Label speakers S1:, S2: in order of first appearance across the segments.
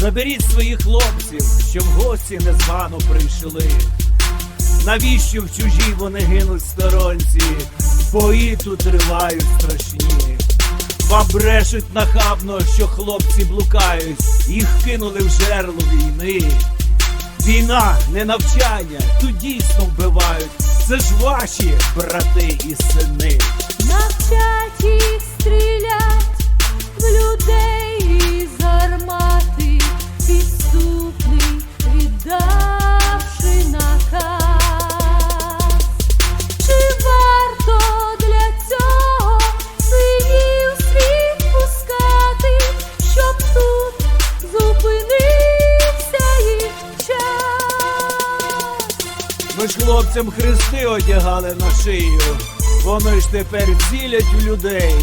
S1: Заберіть своїх хлопців, що в гості незвано прийшли. Навіщо в чужій вони гинуть сторонці? Бої тут тривають страшні. Вам брешуть нахабно, що хлопці блукають, їх кинули в жерло війни. Війна, не навчання, тут дійсно вбивають. Це ж ваші брати і сини.
S2: Навчать їх стрілять в людей
S1: Ми ж хлопцям хрести одягали на шию. Вони ж тепер цілять в людей.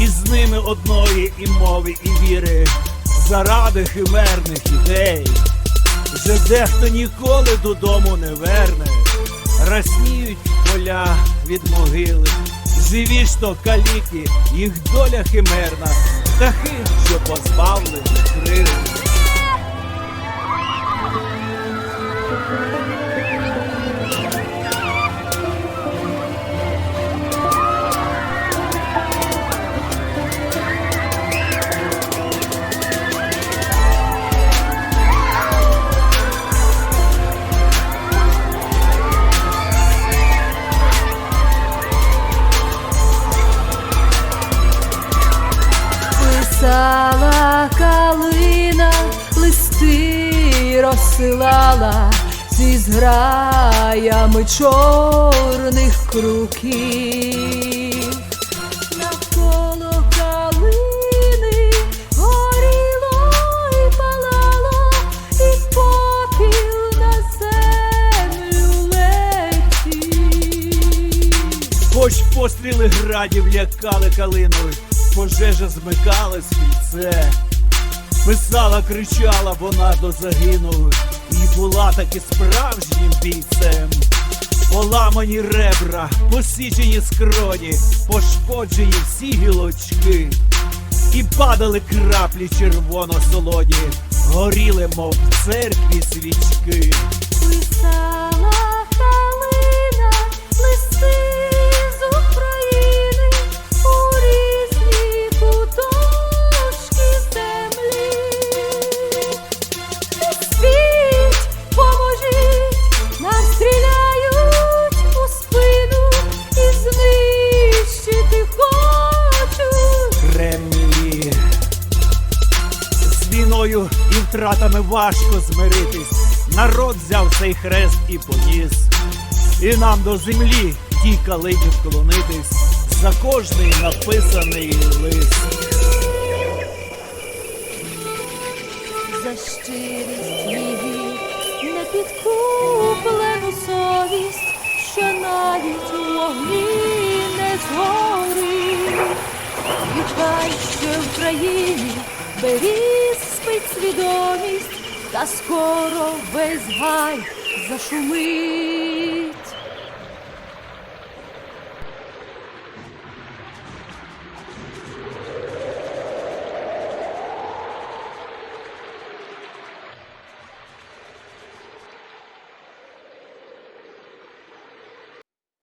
S1: І з ними одної і мови, і віри, заради химерних ідей. Вже дехто ніколи додому не верне, Расніють поля від могили. Живі ж то каліки, їх доля химерна, птахи, що позбавлені крил.
S2: Розсилала зі зграями чорних круків. Навколо калини горіло і палало, і попіл на землю летів.
S1: Хоч постріли градів лякали калиною, пожежа змикала свільце. Писала, кричала вона до загину, і була таки справжнім бійцем. Поламані ребра, посічені скроні, пошкоджені всі гілочки, і падали краплі червоно-солоні, горіли, мов в церкві свічки. Втратами важко змиритись. Народ взяв цей хрест і поніс. І нам до землі тій калині вклонитись за кожний написаний лист.
S2: За щирість її непідкуплену совість, що навіть у вогні не згорить. І хай ще в країні беріз спить свідомість, та скоро весь гай зашумить.